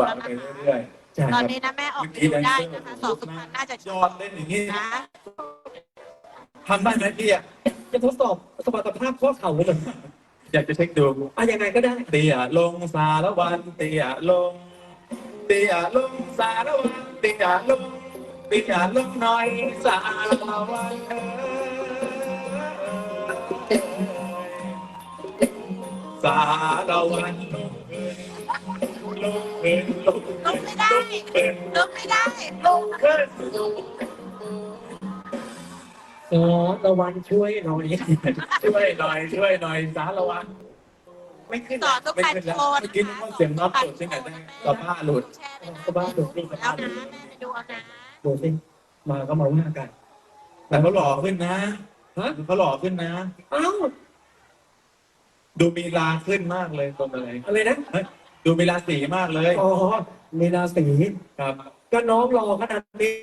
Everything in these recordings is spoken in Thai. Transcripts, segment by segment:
หวะไปเรื่อยๆใช่คตอรันบนี้นะแม่ออกไปดูได้นะคะสองสุพรรณน่าจะยอดเล่นอย่างนี้นะทำได้ไหมพี่อะจะทดสอบสมรรถภาพข้อเข่าเลยเหรออยากจะเช็คดู อะยังไงก็ได้เตียลงสารวันเตียลงเตียลงสารวันเตียลงเตียลงหน่อยสารวันเอ่ยสารวันลง เอินลงลุกไม่ได้ลุกไม่ได้ลงเอินอ๋อระวันช่วยหน่อยช่วยหน่อยช่วยหน่อยสารวันไม่ขึ้นสอนสุไม่ขึ้นแล้วโชว์เมื่อกี้นึกว่าเสียงน็อตหลุดใช่ไหมกระบ้าหลุดแชร์เลยนะก็บ้าดูสิแล้วนะม่ไปดูเอานะดูสิมาก็มาว่ากัน แต่เขาหล่อขึ้นนะฮะเขาหล่อขึ้นนะเอ้าดูมีลาขึ้นมากเลยตรงอะไรอะไรนะ ดูมีราศีมากเลยอ๋อมีราศีครับ ก็น้องรอขนาดนี้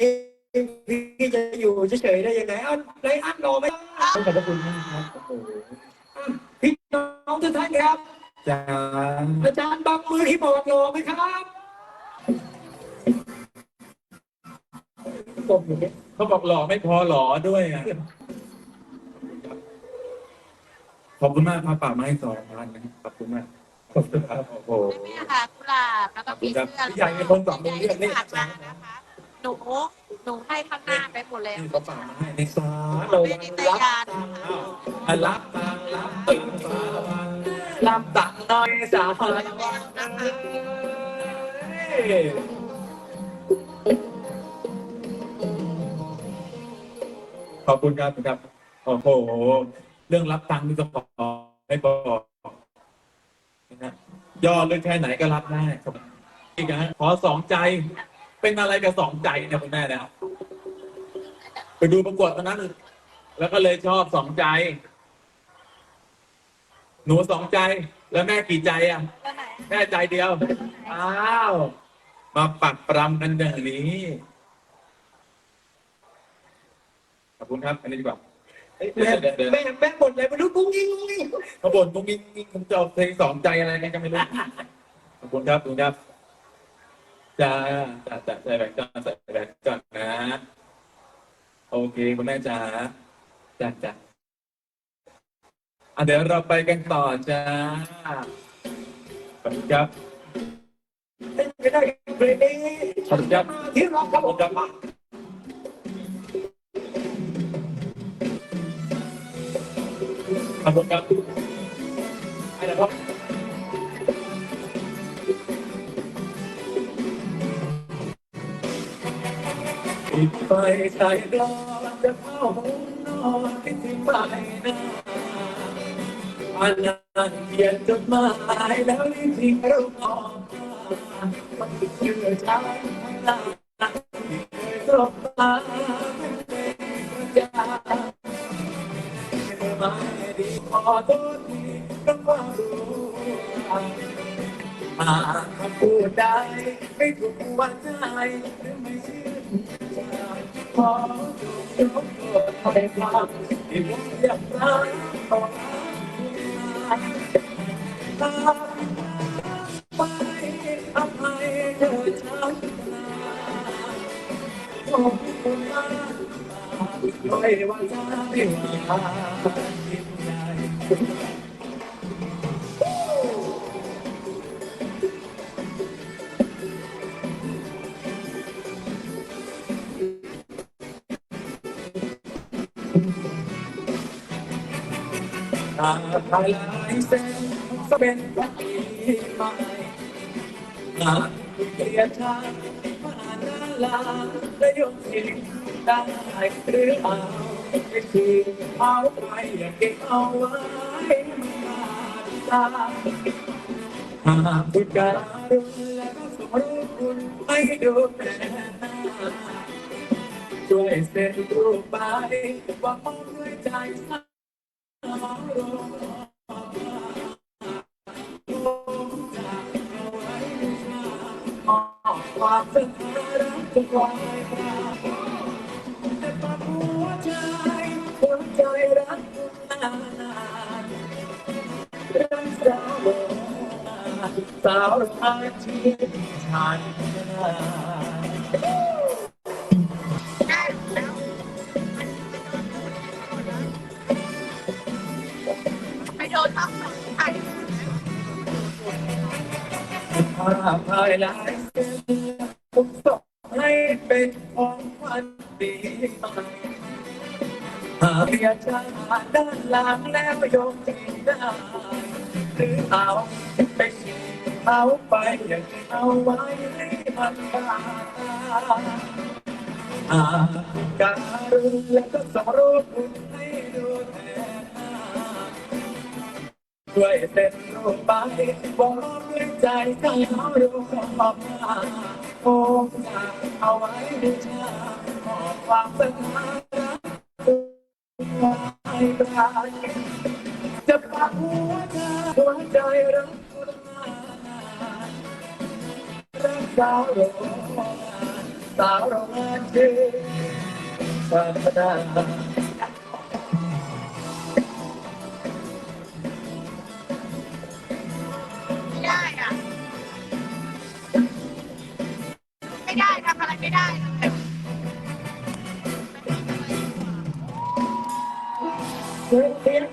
พี่จะอยู่เฉยๆได้ยังไงเอ้าไรอันรอไม่ได้ต้องขอบพระคุณมากครับโอ้โหอะพี่น้องทุกท่านครับจานอาจารย์บังมือที่บอร์ดรอไหมครับผมอยู่เนี่ยเขาบอกหล่อไม่พอหล่อด้วยอะขอบคุณมากครับป่าไม้สองพันนะครับขอบคุณมากข อบคุณครับโอ้โห นี่ค่ะกุหลาบแล้วก็มีเสื้อพี่ใหญ่เป็นคนสองมือเรียกนี่ฝากมานะคะหนูหนูให้ข้างหน้าไปหมดเลยนี่เขาฝากมาให้ในสาโลไม่วันได้รับยานอ้าวอะรับตังค์รับตึงสารวันรับตังค์หน้อยสารวันเอ้ยขอบคุณครับครับ โอ้โห เรื่องรับตังค์นี่ก็บอกไม่บอกนะฮะ ย่อเรื่องแค่ไหนก็รับได้ครับอีกนะฮะขอสองใจ เป็นอะไรกับสองใจเนี่ยคุณแม่เนี่ยไปดูประกวดตอนนั้น แล้วก็เลยชอบสองใจ หนูสองใจแล้วแม่กี่ใจอะตัวไหนแม่ใจเดียว อ้าว มาปักปรำกันอย่างนี้ ขอบคุณครับ อันนี้ดีกว่า เอ้ยแม่เดี๋ยวเดี๋ยวแม่แม่บ่นอะไรไม่รู้กุ้งยิงกุ้งยิงเขาบ่นตรงนี้คงจะเอาเพลงสองใจอะไรกันก็ไม่รู้ขอบคุณครับขอบคุณครับจ้าจ้าจ้าใส่แบงค์จ้าใส่แบงค์ก่อนนะ โอเคคุณแม่จ้าจ้าจ้าอะเดี๋ยวเราไปกันต่อจ้าขอบคุณครับไม่ได้เพลงขอบคุณครับที่ร้องครับผมขอบคุณครับ ไปแล้วครับปิดไฟใส่รอจะเข้าห้องนอนคิดถึงไปนะอัน ขอโทษทีก็ความรู้มาคำพูดได้ไม่ถูกวันใจหรือไม่ชื่นใจขอจงยกโทษให้ความที่ผมอยากรักขอตาไปอภัยเธอช้ำนาขอบคุณมากไม่ว่าจะไม่ว่า ที่ไทางภายหลายเส้นก็เป็นแบบนี้ไปงานเกียดชามาหน้าลาได้ยกทิ้งได้หรือเปล่า ไม่คือเอาไปอย่าเก็บเอาไว้มาตาหากคุณการุณและก็สมรู้คุณไม่ดูแลช่วยเซ็นรูปไปว่ามอบด้วยใจสักความสัมพันธ์จะกลายเป็นแต่ปากหัว ใจหัวใจรักนานรักสาวสาวอาชีพชายได้แล้วไปโดนทับไข่ภาพภายหลายเส้นผมส่งให้เป็นของขวัญปีใหม่ หากเรียนชาด้านหลังแล้วโยมทีได้หรือเอาไปฉีดเอาไปอย่างเอาไว้ให้มันบาตาอาการุณและก็สมรู้คุณให้ดูแทนด้วยเส้นรูปไปบอกด้วยใจให้เขาดูความมาโอ้ยเอาไว้ดูชาขอความสัญญา รักจะปักหัวใจหัวใจรักคุณมารักสาวโรงงานสาวโรงงานชื่อศาสนาไม่ได้อะไม่ได้ทำอะไรไม่ได้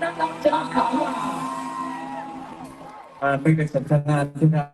สียงเสียงดังๆจ้าขาอ่าเป็นสัญชาติที่นะ